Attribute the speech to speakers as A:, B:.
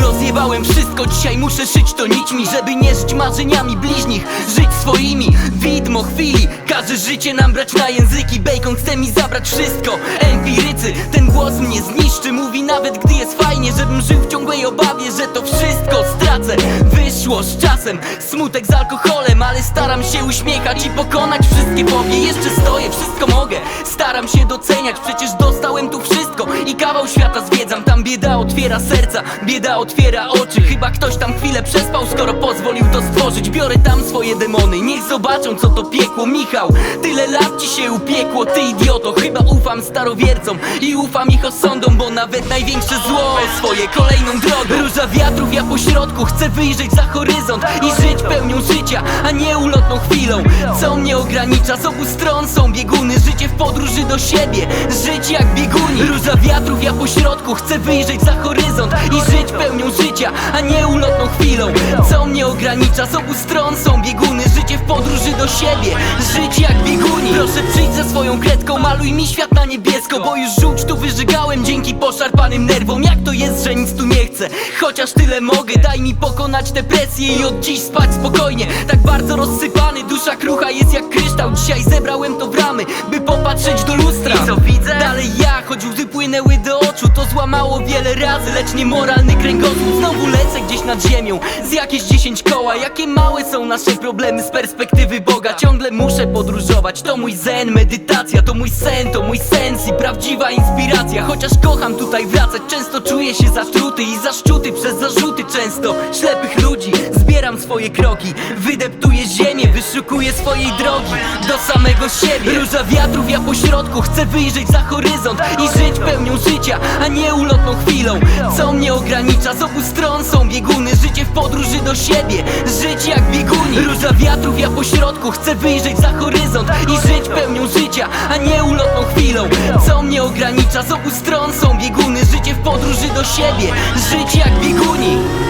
A: Rozjebałem wszystko, dzisiaj muszę szyć to nićmi Żeby nie żyć marzeniami bliźnich Żyć swoimi, widmo chwili Każe życie nam brać na języki. Bacon chce mi zabrać wszystko Empirycy, ten głos mnie zniszczy Mówi nawet gdy jest fajnie Żebym żył w ciągłej obawie, że to wszystko stracę. Wyszło z czasem, smutek z alkoholem Ale staram się uśmiechać i pokonać wszystkie fobie Jeszcze stoję, wszystko mogę Staram się doceniać, przecież dostałem tu wszystko I kawał świata zwiedzam bieda otwiera serca, bieda otwiera oczy. Chyba ktoś tam chwilę przespał, skoro pozwolił to stworzyć. Biorę tam swoje demony, niech zobaczą co to piekło. Michał, tyle lat ci się upiekło, ty idioto. Chyba ufam starowiercom i ufam ich osądom Bo nawet największe zło swoje kolejną drogą. Róża wiatrów, ja po środku chcę wyjrzeć za horyzont I żyć pełnią życia, a nie ulotną chwilą. Co mnie ogranicza, z obu stron są bieguny. Życie w podróży do siebie, żyć jak bieguni. Róża wiatrów, ja po środku chcę wyjrzeć za horyzont I żyć pełnią życia, a nie ulotną chwilą. Co mnie ogranicza, z obu stron są bieguny. Życie w podróży do siebie, żyć jak bieguni Proszę przyjdź ze swoją kredką, maluj mi świat na niebiesko Bo już żółć tu wyżygałem dzięki poszarpanym nerwom. Jak to jest, że nic tu nie chcę, chociaż tyle mogę Daj mi pokonać tę presję i od dziś spać spokojnie. Tak bardzo rozsypany, dusza krucha jest jak kryształ. Dzisiaj zebrałem to w ramy, by popatrzeć do lustra. I co widzę? Dalej ja, choć łzy płynęły do Złamało wiele razy, lecz niemoralny kręgosłup. Znowu lecę gdzieś nad ziemią, z jakieś dziesięć koła. Jakie małe są nasze problemy z perspektywy Boga? Ciągle muszę podróżować, to mój zen, medytacja To mój sen, to mój sens i prawdziwa inspiracja. Chociaż kocham tutaj wracać, często czuję się zatruty I zaszczuty przez zarzuty często Ślepych ludzi, zbieram swoje kroki Wydeptuję ziemię, wyszukuję swojej drogi Do samego siebie. Róża wiatrów, ja po środku chcę wyjrzeć za horyzont I żyć pełnią życia, a nie ulotną chwilą. Co mnie ogranicza, z obu stron są bieguny Życie w podróży do siebie, żyć jak bieguni Róża wiatrów, ja po środku chcę wyjrzeć za horyzont I żyć pełnią życia, a nie ulotną chwilą. Co mnie ogranicza, z obu stron są bieguny Życie w podróży do siebie, żyć jak bieguni